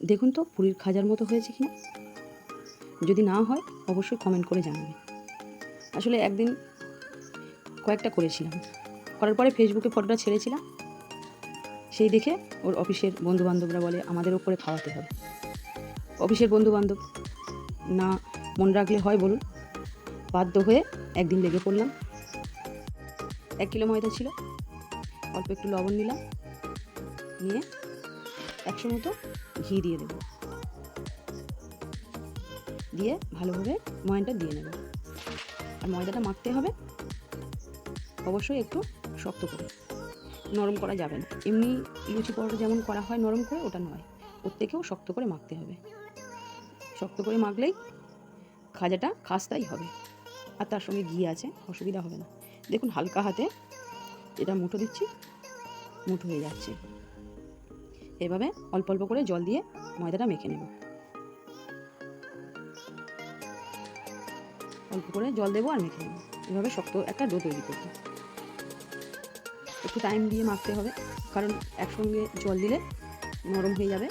দেখুন তো, পুরীর খাজার মতো হয়েছে কি যদি না হয়, অবশ্যই কমেন্ট করে জানাবে আসলে একদিন কয়েকটা করেছিলাম। করার পরে ফেসবুকে ফটোটা ছেড়েছিলাম। সেই দেখে ওর অফিসের বন্ধুবান্ধবরা বলে, আমাদের ওপরে খাওয়াতে হবে। অফিসের বন্ধুবান্ধব, না মন রাখলে হয় বলুন। বাধ্য হয়ে একদিন লেগে পড়লাম। এক কিলো ময়দা ছিল, অল্প একটু লবণ নিলাম নিয়ে একশো মতো ঘি দিয়ে দেবো। দিয়ে ভালোভাবে ময়নটা দিয়ে নেব। আর ময়দাটা মাখতে হবে। অবশ্যই একটু শক্ত করে। নরম করা যাবে না। এমনি লুচি পরোটা যেমন করা হয় নরম করে, ওটা নয়। ওর থেকেও শক্ত করে মাখতে হবে। শক্ত করে মাখলেই খাজাটা খাস্তাই হবে। আর তার সঙ্গে ঘি আছে, অসুবিধা হবে না। দেখুন হালকা হাতে এটা মুঠো দিচ্ছি, মুঠো হয়ে যাচ্ছে। এভাবে অল্প অল্প করে জল দিয়ে ময়দাটা মেখে নেব। অল্প করে জল দেবো আর মেখে নেব। এভাবে শক্ত একটা ডো তৈরি করব। একটু টাইম দিয়ে মাখতে হবে, কারণ একসঙ্গে জল দিলে নরম হয়ে যাবে,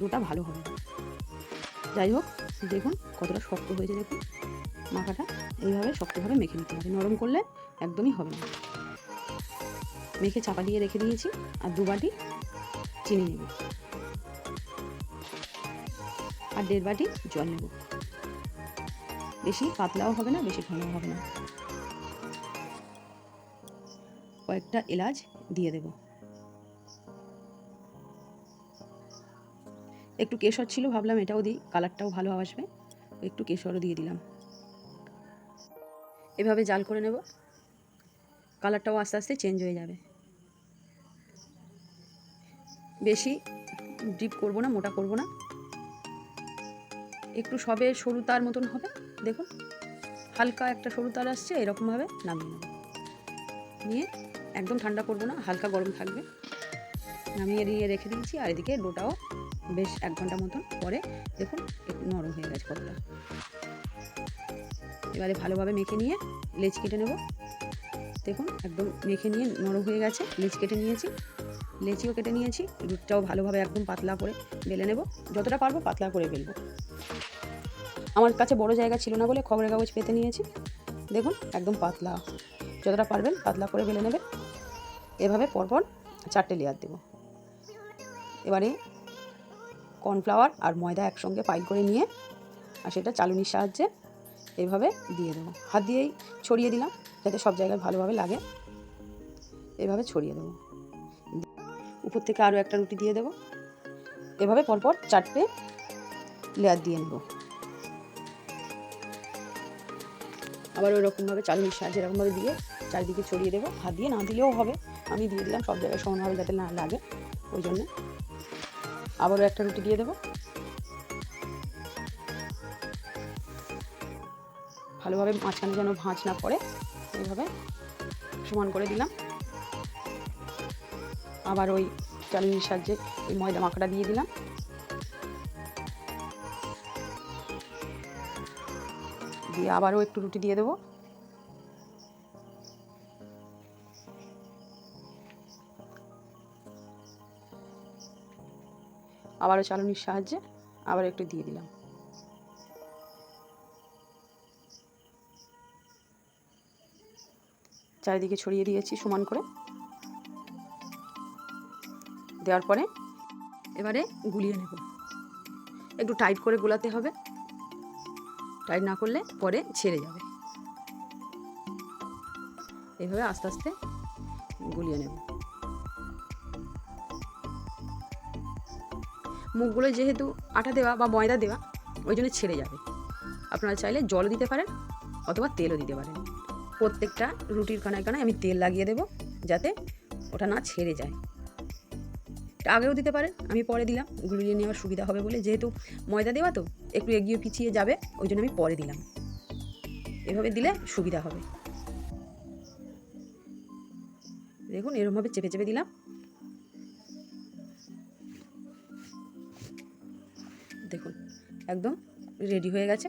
ডোটা ভালো হবে যাই হোক, দেখুন কতটা শক্ত হয়েছে দেখুন। মাখাটা এইভাবে শক্তভাবে মেখে নিতে হবে, নরম করলে একদমই হবে না। মেখে চাপা দিয়ে রেখে দিয়েছি, আর দু বাটি চিনি নেব আর দেড় বাটি জল নেব। বেশি পাতলাও হবে না, বেশি ঘনও হবে না। কয়েকটা এলাচ দিয়ে দেব। একটু কেশর ছিল, ভাবলাম এটাও দিই, কালারটাও ভালো আসবে। একটু কেশরও দিয়ে দিলাম। এভাবে জাল করে নেব। কালারটাও আস্তে আস্তে চেঞ্জ হয়ে যাবে। বেশি ডিপ করব না, মোটা করব না। একটু সবে সরু তার মতন হবে, দেখুন। হালকা একটা সরু তার আসছে, এরকমভাবে নামিয়ে নেব। নিয়ে একদম ঠান্ডা করব না, হালকা গরম থাকবে। নামিয়ে নিয়ে রেখে দিয়েছি, আর এদিকে ডোটাও বেশ এক ঘণ্টা মতন পরে দেখুন একটু নরম হয়ে গেছে কতটা। এবারে ভালোভাবে মেখে নিয়ে লেচ কেটে নেব। দেখুন, একদম মেখে নিয়ে নরম হয়ে গেছে লেচ কেটে নিয়েছি। লেচিও কেটে নিয়েছি, রুটটাও ভালোভাবে একদম পাতলা করে বেলে নেব। যতটা পারব পাতলা করে বেলবো। আমার কাছে বড় জায়গা ছিল না বলে খবরের কাগজ পেতে নিয়েছি। দেখুন, একদম পাতলা। যতটা পারবেন পাতলা করে বেলে নেবে এভাবে পরপর চারটে লেয়ার দেব। এবারে কর্নফ্লাওয়ার আর ময়দা একসঙ্গে পাইল করে নিয়ে, আর সেটা চালুনির সাহায্যে এইভাবে দিয়ে দেবো। হাত দিয়েই ছড়িয়ে দিলাম, যাতে সব জায়গায় ভালোভাবে লাগে। এভাবে ছড়িয়ে দেবো। উপর থেকে আরও একটা রুটি দিয়ে দেবো। এভাবে পরপর চারটে লেয়ার দিয়ে নেব। আবার ওই রকমভাবে চালুনির সাহায্যে এরকমভাবে দিয়ে চারিদিকে ছড়িয়ে দেবো। হাত দিয়ে না দিলেও হবে। আমি দিয়ে দিলাম, সব জায়গায় সমানভাবে যাতে না লাগে ওই জন্য। আবারও একটা রুটি দিয়ে দেবো। ভালোভাবে মাঝখানে যেন ভাঁজ না পড়ে, এইভাবে সমান করে দিলাম। আবার ওই চালুনির সাহায্যে ওই ময়দা মাখাটা দিয়ে দিলাম। দিয়ে আবারও একটু রুটি দিয়ে দেবো। আবারও চালুনির সাহায্যে আবার একটু দিয়ে দিলাম। চারিদিকে ছড়িয়ে দিয়েছি সমান করে। দেওয়ার পরে এবারে গুলিয়ে নেব। একটু টাইট করে গোলাতে হবে। টাইট না করলে পরে ছেড়ে যাবে। এইভাবে আস্তে আস্তে গুলিয়ে নেব। মুখগুলো যেহেতু আটা দেওয়া বা ময়দা দেওয়া, ওই জন্য ছেড়ে যাবে। আপনারা চাইলে জল দিতে পারেন অথবা তেলও দিতে পারেন। প্রত্যেকটা রুটির কানায় কানায় আমি তেল লাগিয়ে দেবো যাতে ওটা না ছেড়ে যায়। আগেও দিতে পারেন, আমি পরে দিলাম, গুলিয়ে নেওয়ার সুবিধা হবে বলে। যেহেতু ময়দা দেওয়া তো, একটু এগিয়ে পিছিয়ে যাবে, ওই জন্য আমি পরে দিলাম। এভাবে দিলে সুবিধা হবে। দেখুন এরকমভাবে চেপে চেপে দিলাম। দেখুন, একদম রেডি হয়ে গেছে,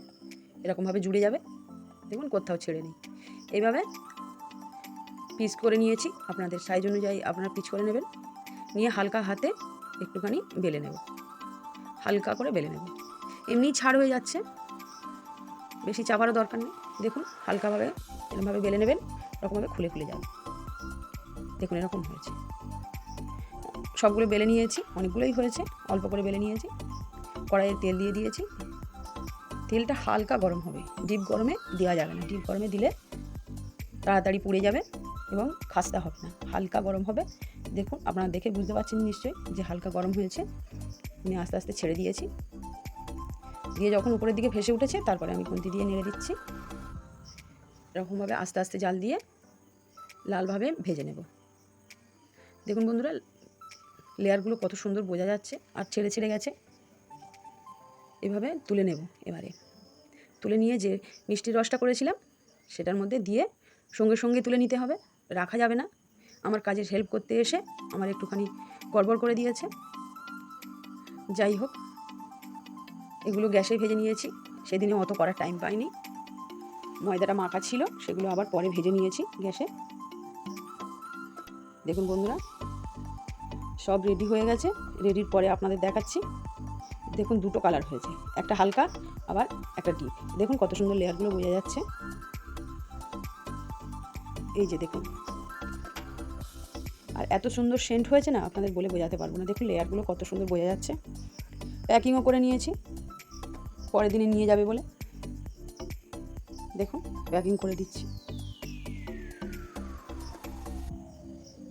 এরকমভাবে জুড়ে যাবে। দেখুন, কোথাও ছেড়ে নেই। এইভাবে পিস করে নিয়েছি, আপনাদের সাইজ অনুযায়ী আপনারা পিস করে নেবেন। নিয়ে হালকা হাতে একটুখানি বেলে নেব। হালকা করে বেলে নেব। এমনি ছাড় হয়ে যাচ্ছে। বেশি চাপারও দরকার নেই। দেখুন, হালকাভাবে এরকমভাবে বেলে নেবেন এরকমভাবে খুলে খুলে যাবে। দেখুন, এরকম হয়েছে। সবগুলো বেলে নিয়েছি, অনেকগুলোই হয়েছে, অল্প করে বেলে নিয়েছি। কড়াইয়ে তেল দিয়ে দিয়েছি। তেলটা হালকা গরম হবে। ডিপ গরমে দেওয়া যাবে না। ডিপ গরমে দিলে তাড়াতাড়ি পুড়ে যাবে। এবং খাস্তা হবে না, হালকা গরম হবে। দেখুন, আপনারা দেখে বুঝতে পারছেন নিশ্চয়ই যে হালকা গরম হয়েছে। আমি আস্তে আস্তে ছেড়ে দিয়েছি। দিয়ে যখন উপরের দিকে ভেসে উঠেছে, তারপরে আমি খুন্তি দিয়ে নেড়ে দিচ্ছি। এরকমভাবে আস্তে আস্তে জাল দিয়ে লালভাবে ভেজে নেব। দেখুন বন্ধুরা, লেয়ারগুলো কত সুন্দর বোঝা যাচ্ছে আর ছেড়ে ছেড়ে গেছে। এভাবে তুলে নেব এবারে। তুলে নিয়ে যে মিষ্টির রসটা করেছিলাম, সেটার মধ্যে দিয়ে সঙ্গে সঙ্গে তুলে নিতে হবে। রাখা যাবে না। আমার কাজের হেল্প করতে এসে আমার একটুখানি গড়বড় করে দিয়েছে। যাই হোক, এগুলো গ্যাসে ভেজে নিয়েছি। সেদিনে অত করার টাইম পাইনি। ময়দাটা মাখা ছিল, সেগুলো আবার পরে ভেজে নিয়েছি গ্যাসে। দেখুন বন্ধুরা, সব রেডি হয়ে গেছে। রেডির পরে আপনাদের দেখাচ্ছি। দেখুন দুটো কালার হয়েছে, একটা হালকা, আবার একটা ডিপ দেখুন কত সুন্দর লেয়ারগুলো বোঝা যাচ্ছে। এই যে দেখুন। আর এত সুন্দর সেন্ট হয়েছে না, আপনাদের বলে বোঝাতে পারব না। দেখুন লেয়ারগুলো কত সুন্দর বোঝা যাচ্ছে। প্যাকিংও করে নিয়েছি। পরের দিনে নিয়ে যাবে বলে। দেখুন প্যাকিং করে দিচ্ছি।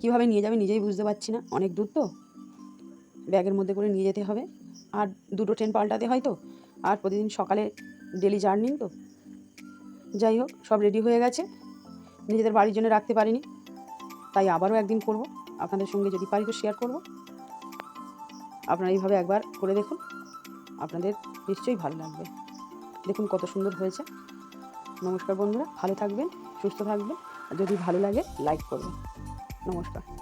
কীভাবে নিয়ে যাবে নিজেই বুঝতে পারছি না। অনেক দূর তো। ব্যাগের মধ্যে করে নিয়ে যেতে হবে। আর দুটো ট্রেন পাল্টাতে হয় তো। আর প্রতিদিন সকালে ডেলি জার্নি তো। যাই হোক, সব রেডি হয়ে গেছে। নিজেদের বাড়ির জন্য রাখতে পারিনি। তাই আবারও একদিন করব। আপনাদের সঙ্গে যদি পারি তো শেয়ার করব। আপনারা এইভাবে একবার করে দেখুন। আপনাদের নিশ্চয়ই ভালো লাগবে। দেখুন কত সুন্দর হয়েছে। নমস্কার বন্ধুরা, ভালো থাকবেন, সুস্থ থাকবেন। আর যদি ভালো লাগে লাইক করবেন। নমস্কার।